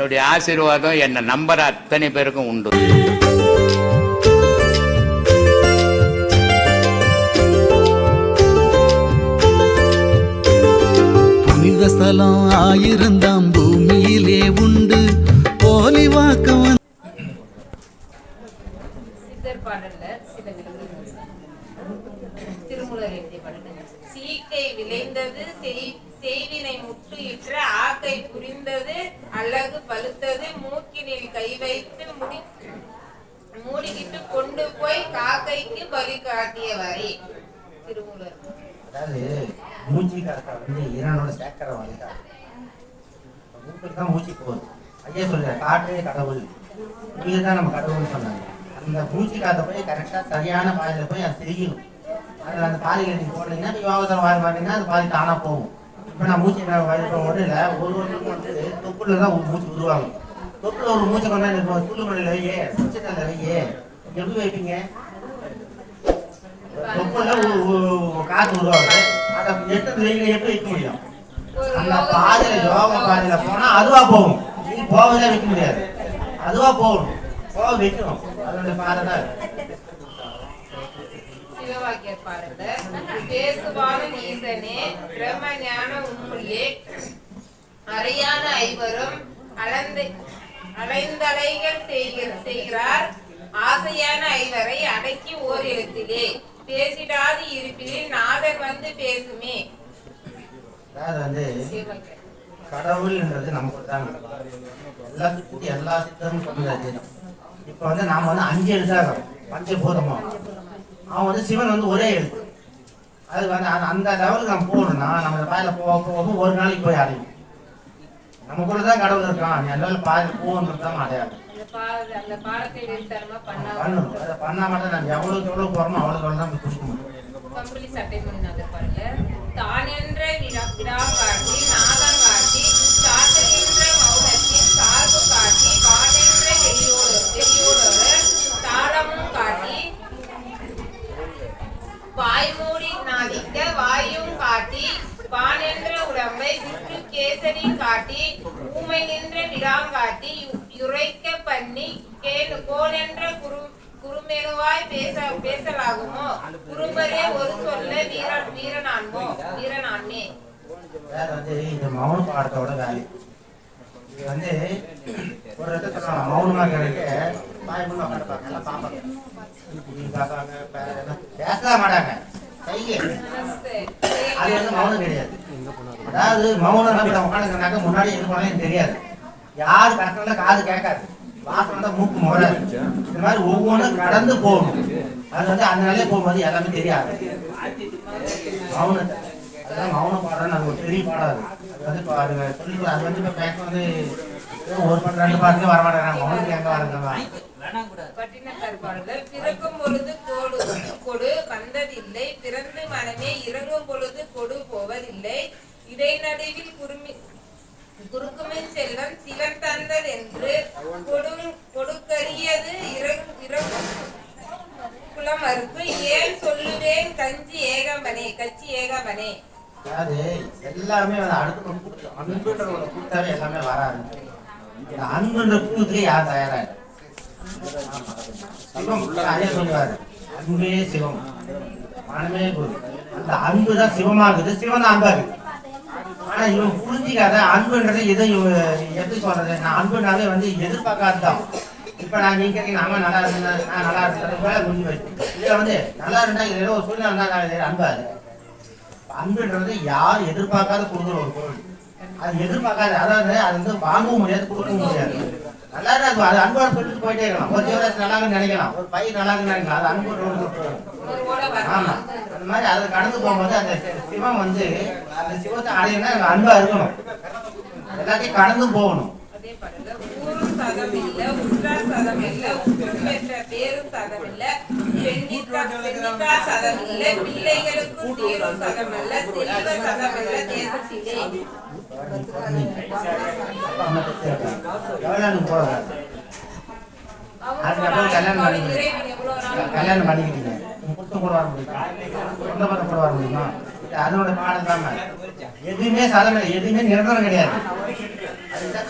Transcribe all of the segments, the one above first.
என்னுடைய ஆசீர்வாதம் என்னை நம்புற அத்தனை பேருக்கும் உண்டு. புனித ஸ்தலம் ஆயிரந்தாம் பூமியிலே உண்டு. போலி வாக்கம் பாடல்ல சில விலங்குகள் திருமூலர் எழுதிய பாடல் சீக்கை விளைந்தது செய்- செய்வினை முட்டு ஆக்கை புரிந்தது அழகு பழுத்தது மூக்கினில் கை வைத்து முடி மூடிக்கிட்டு கொண்டு போய் காக்கைக்கு பலி காட்டியவரை திருமூலர். அதாவது மூஞ்சி காக்கா வந்து இரணோட சேர்க்கிற வந்துட்டார் மூக்கில் தான் மூச்சு போகுது. ஐயா சொல்ற காற்றே கடவுள். மூச்சு தான் நம்ம கடவுள்னு சொன்னாங்க. அந்த மூச்சு காத்த போய் கரெக்டாக சரியான பாதையில் போய் அது செய்யணும் அதில் அந்த பாதையில் நீங்கள் போனீங்கன்னா இப்போ யோகத்தில் வாரி மாட்டீங்கன்னா அது பாதி தானாக போகும். இப்போ நான் மூச்சு வயதில் உடல ஒரு ஒருத்தருக்கும் வந்து தொப்புல தான் ஒரு மூச்சு உருவாகும் தொப்புல ஒரு மூச்சை கொண்டா இப்போ சுள்ளுமலையில் வையே சுச்சத்தில் வையே எப்படி வைப்பீங்க? தொப்புல ஒரு- ஒரு காத்து உருவாகுது அதை எட்டு வெயில எப்படி வைக்க முடியும்? அந்த பாதையில் பாதையில யோக பாதையில போனா அதுவா போகும். நீ போகவே வைக்க முடியாது. அதுவா போகணும். போக வைக்கணும். அதனுடைய பாதை தான் இது. சிவவாக்கியர் பாடல்ல ஈசனே பிரம்ம ஞான உண்மையே. அறையான ஐவரும் அளந்து அலைந்தலைகள் செய்கிறார். ஆசையான ஐவரை அடக்கி ஓர் எழுத்திலே. பேசிடாது இருப்பினில் நாதர் வந்து பேசுமே. அதாவது வந்து கடவுள்ன்றது நமக்கு தான். எல்லாத்துக்கும் எல்லா சித்தமும் சொன்னது இப்போ வந்து நாம வந்து அஞ்சு எழுதாகிறோம் பஞ்சபூதமா அவன் வந்து சிவன் வந்து ஒரே எழுத்து. அது வந்து அந்த- லெவலுக்கு நம்ம போகணும்னா நம்ம பாதையில போக போக ஒரு நாளைக்கு போய் அடையும். நமக்குள்ள தான் கடவுள் இருக்கான். எல்லாரும் பாதையில் போகணுன்றது தான் பண்ணா பண்ணணும். அதை பண்ணாம தான் நம்ம எவ்வளவுக்கு எவ்வளவு போறோமோ அவ்வளவுக்கு அவ்வளவு தான் கொடுக்க முடியும். கம்பளி சட்டை பாருங்க. தான் என்ற விடா விடா வாய்மூடி நாதிக்க வாயும் காட்டி வானென்ற உடம்பை விட்டு கேசரி காட்டி ஊமை நின்ற விடாங்காட்டி யு- யுரைக்க பண்ணி கேளு கோலென்ற குரு குறுமெனுவாய் பேச பேசலாகுமோ? குறும்பரே ஒரு சொல்ல வீர வீரனான்மோ வீரனான்மே வேற வந்து இந்த மௌன பாடத்தோட வேல்யூ இது வந்து ஒரு இடத்துல சொல்றாங்க மௌனமா கிடைக்க பாய் முன்ன உட்காந்துப்பாங்க எல்லாம் பார்ப்பாங்க இப்படி மாட்டாங்க கையை நமஸ்தே. அது வந்து மௌனம் கிடையாது அது மௌனம் நம்ம உட்காந்துருந்தாக்க முன்னாடி என்ன போனாலும் தெரியாது. யார் கஷ்டம் காது கேட்காது. வாசம் தான் மூக்கு முறாது இந்த மாதிரி ஒவ்வொன்றும் கடந்து போகணும். அது வந்து அந்த போகும்போது எல்லாமே தெரியாது. மௌனத்தை. அதான் மௌன பாடம் நமக்கு ஒரு பெரிய பாடம் அது. வந்து இப்போ அது சொல்லி அது வந்து இப்போ பேச வந்து ஒரு பாட்டு ரெண்டு பாட்டுக்கு வர மாட்டேங்கிறாங்க. மௌனத்துக்கு எங்கே வரங்க பட்டினத்தார் பிறக்கும் பொழுது கோடு கொடு வந்ததில்லை பிறந்து மனமே இறங்கும் பொழுது கொடு போவதில்லை. இடைநடுவில் குறுமி குறுக்குமின் செல்வம் சிவன் தந்ததென்று கொடு கொடுக்கரியது இறங்கு இறங்கும் குலமறுப்பு ஏன் சொல்லுவேன் கஞ்சி ஏகம்பனே கச்சி ஏகம்பனே. அதாவது எல்லாமே வந்து அடுத்த அன்புன்ற ஒரு கூட்டாவே எல்லாமே வராது. இந்த அன்புன்ற கூட்டுக்கு யார் தயாரா இல்லை. சிவம். சொல்லுவாரு. அன்பே சிவம். மனமே குரு. அந்த அன்பு தான் சிவமாகுது. சிவன் தான் அன்பா இருக்கு ஆனா இவன் புரிஞ்சிக்காத அன்புன்றது எதை இவன் எப்படி சொல்றது? நான் அன்புனாலே வந்து எதிர்பார்க்காதுதான் இப்ப நான் நீங்க கேட்டீங்க ஆமா நல்லா இருந்தா நான் நல்லா இருந்தேன் முடிஞ்சு வச்சு இதுல வந்து நல்லா இருந்தா இது ஏதோ ஒரு சூழ்நிலை இருந்தா நான் அன்பாது. அன்புன்றது யார் எதிர்பார்க்காத கொடுக்குற ஒரு பொருள். அது எதிர்பார்க்காத அதாவது அது வந்து வாங்கவும் முடியாது கொடுக்கவும் முடியாது. நல்லா இருக்கும். அது அன்போட சொல்லிட்டு போயிட்டே இருக்கலாம் ஒரு ஜீவராசி நல்லா நினைக்கலாம். ஒரு பையன் நல்லா இருக்குன்னு நினைக்கலாம். அது அன்போட ரோடு ஆமா. அந்த மாதிரி அதை கடந்து போகும்போது அந்த சிவம் வந்து அந்த சிவத்தை அடையணும்னா எனக்கு அன்பா இருக்கணும். எல்லாத்தையும் கடந்து போகணும். அதே சதம் இல்ல உற்றார் சதம் இல்ல உற்று பெற்ற பேரும் சதம் இல்ல பெண்ணிக்கா சதம் இல்ல பிள்ளைகளுக்கும் தீரும் சதம் அல்ல செல்வ சதம் அல்ல தேசத்திலே. அதுக்கப்புறம் கல்யாணம் பண்ணி கல்யாணம் பண்ணிக்கிட்டீங்க உங்க கூட வர முடியுமா? சொந்த பந்தம் கூட வர முடியுமா? அதனோட தான் எதுவுமே சாதனை எதுவுமே நிரந்தரம் கிடையாது.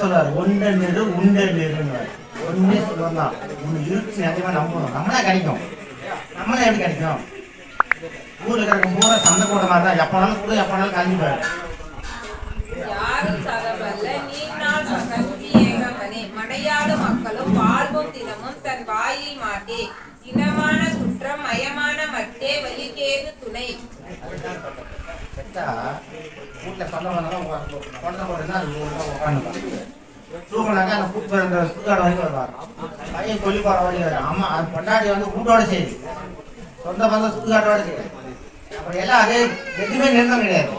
அதுதான் சொல்லுவார் ஒன்று நிறு உண்ட நிறுன்னு ஒன்றே சொல்லுவோம் ஒன்று இருக்கு நிஜமா நம்பணும். நம்மளே கிடைக்கும். நம்மளே எப்படி கிடைக்கும்? ஊரில் கிடக்கும் பூரா சந்தை கூட மாதிரி தான். எப்பனாலும் கூட எப்பனாலும் கல்வி மக்களும் வாழ்வும் தினமும் தன் வாயில் மாட்டே. இனமான குற்றம் மயமான மட்டே வலிக்கேது துணை. பெற்றா வீட்டுல சொந்த பந்தம் குழந்தை போடுறதுனா அது உட்காந்து தூக்கினாக்கா அந்த கூட்டு அந்த சுத்தாட வரைக்கும் வருவார் பையன் கொல்லி போற வரைக்கும் வரும் ஆமாம் அது பொண்டாட்டி வந்து கூட்டோட செய்யுது சொந்த பந்தம் சுத்துக்காட்டோட செய்யுது அப்புறம் எல்லாம் அதே எதுவுமே நிறுத்தம் கிடையாது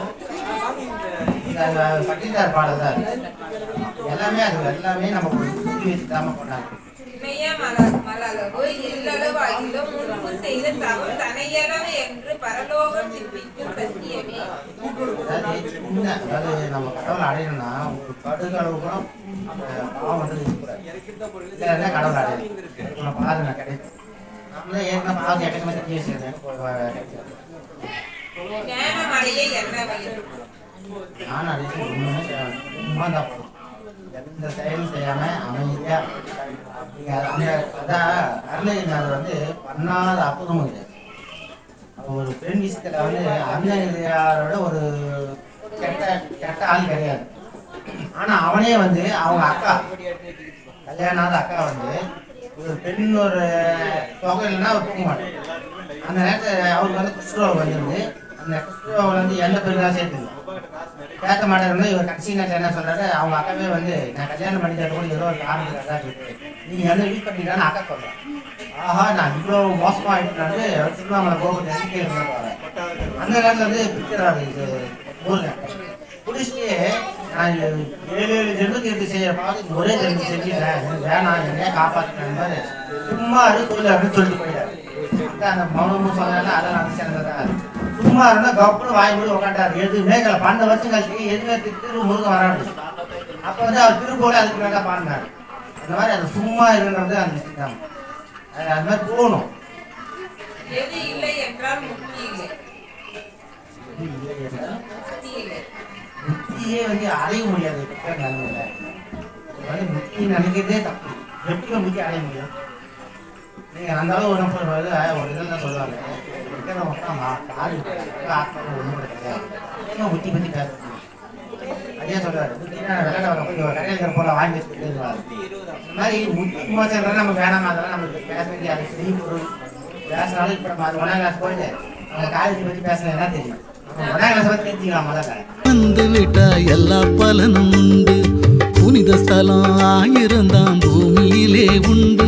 இந்த பட்டிதார் பாடல் தான் எல்லாமே அது எல்லாமே நம்ம புத்தி வச்சு தாம பண்ணாங்க இணைய மலரவு முன்பு செய்த தவம் தனையளவு என்று பரலோகம் சிப்பிக்கும் சத்தியமே. அதாவது நம்ம கடவுள் அடையணும்னா ஒரு கடுகளவு கூட பாவம் வந்து அடையணும் பாருங்க கிடைக்கும் நம்மளே ஏற்கனவே பாவம் எக்கச்சக்கமா செஞ்சு வச்சிருக்கேன் அதை ஒன்றுமே செய்யணும் தான் எந்த செயலும் செய்யாம அமைதியா நீங்க அந்த அதான் அருணகிரிநாதர் வந்து பண்ணாத அற்புதமும் கிடையாது ஒரு பெண் விஷயத்துல வந்து அருணகிரியாரோட ஒரு கெட்ட கெட்ட ஆள் கிடையாது. ஆனா அவனே வந்து அவங்க அக்கா கல்யாணாத அக்கா வந்து ஒரு பெண் ஒரு தொகை இல்லைன்னா அவர் தூக்க அந்த நேரத்தில் அவருக்கு வந்து குஷ்ரோகம் வந்துருந்து அந்த குஷ்ரோகம் வந்து எந்த பெருக்காக சேர்த்துங்க கேட்க மாட்டாருன்னு இவர் கடைசி நேரத்தில் என்ன சொல்றாரு அவங்க அக்காவே வந்து நான் கல்யாணம் பண்ணிட்டு கூட ஏதோ ஒரு காரணத்துக்காக இருக்கு நீங்க என்ன யூஸ் பண்ணிட்டான்னு அக்கா சொல்றேன். ஆஹா நான் இவ்வளோ மோசமாக ஆயிட்டாரு திருவண்ணாமலை கோபுரத்தை எண்ணிக்கை போறேன் அந்த நேரத்தில் வந்து பிடிக்கிறாரு இது ஊரில். பிடிச்சிட்டு நான் ஏழு ஏழு ஜென்மத்துக்கு எப்படி செய்ய பார்த்து ஒரே ஜென்மம் செஞ்சுட்டேன் வேணாம் என்னையா காப்பாற்றினேன் மாதிரி சும்மா இருக்குல்ல அப்படின்னு சொல்லிட்டு போயிட்டாரு. அந்த மௌனமும் சொன்னால அதெல்லாம் நான் சேர்ந்ததான் சும்மா இருந்தா கப்புனு வாய் மூடி உட்காண்டாரு எதுவுமே பன்னெண்டு வருஷம் கழிச்சு எதுவுமே திரு முருக வராது அப்ப வந்து அவர் திருப்போல அதுக்கு மேல பாடினாரு. அந்த மாதிரி அது சும்மா இருக்கிறது அந்த விஷயம் அது அது மாதிரி போகணும். எது இல்லை என்றால் முக்தியே வந்து அடைய முடியாது. இது வந்து முக்தி நினைக்கிறதே தப்பு. எப்படி முக்தி அடைய முடியும்? நீங்கள் அந்த அளவு ஒரு நிமிஷம் வந்து ஒரு இதெல்லாம் சொல்லுவாங்க. இருக்கிற மக்கள் காது ஆத்மா ஒன்றும் கிடையாது என்ன முக்தி பத்தி பேசுறீங்க அதே சொல்றாரு. புத்தினா விளையாட வர கொஞ்சம் கடையில் இருக்கிற பொருளை வாங்கி வச்சுட்டு இந்த மாதிரி புத்தி மோசம் நம்ம வேணாம் அதெல்லாம் நம்மளுக்கு பேச வேண்டிய அது செய்ய பொருள் பேசினாலும் இப்போ நம்ம அது ஒன்றாம் கிளாஸ் போயிட்டு நம்ம காலேஜ் பற்றி பேசலாம் என்ன தெரியும்? நம்ம ஒன்றாம் கிளாஸ் பற்றி தெரிஞ்சுக்கலாம் முதல்ல. வந்து விட்டா எல்லா பலனும் உண்டு. புனித ஸ்தலம் ஆயிரந்தாம் பூமியிலே உண்டு.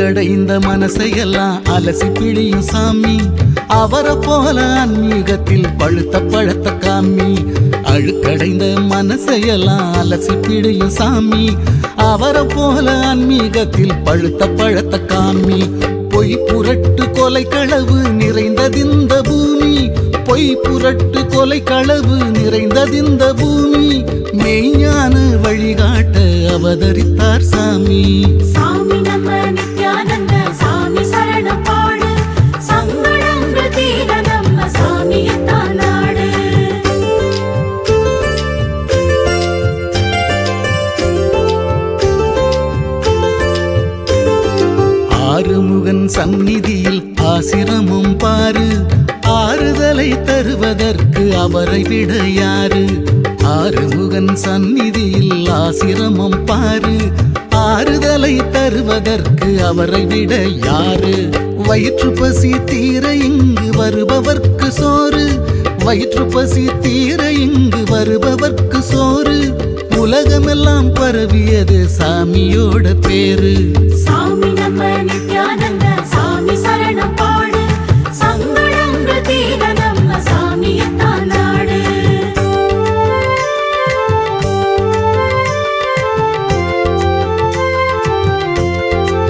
கடைந்த மனசையெல்லாம் அலசி பிழியும் சாமி. அவரை போல ஆன்மீகத்தில் பழுத்த பழத்த காமி. அழுக்கடைந்த மனசையெல்லாம் அலசி பிழியும் சாமி. அவரை போல ஆன்மீகத்தில் பழுத்த பழத்த காமி. பொய் புரட்டு கொலை களவு நிறைந்ததிந்த பூமி. பொய் புரட்டு கொலை களவு நிறைந்ததிந்த பூமி. மெய்ஞான வழிகாட்ட அவதரித்தார் சாமி. ஆறுமுகன் சந்நிதியில் ஆசிரமும் பாரு. ஆறுதலை தருவதற்கு அவரை விட யாரு? ஆறுமுகன் சந்நிதியில் ஆசிரமம் பாரு. ஆறுதலை தருவதற்கு அவரை விட யாரு? வயிற்று பசி தீர இங்கு வருபவர்க்கு சோறு. வயிற்று பசி தீர இங்கு வருபவர்க்கு சோறு. உலகமெல்லாம் பரவியது சாமியோட பேரு. சாமி நம்ம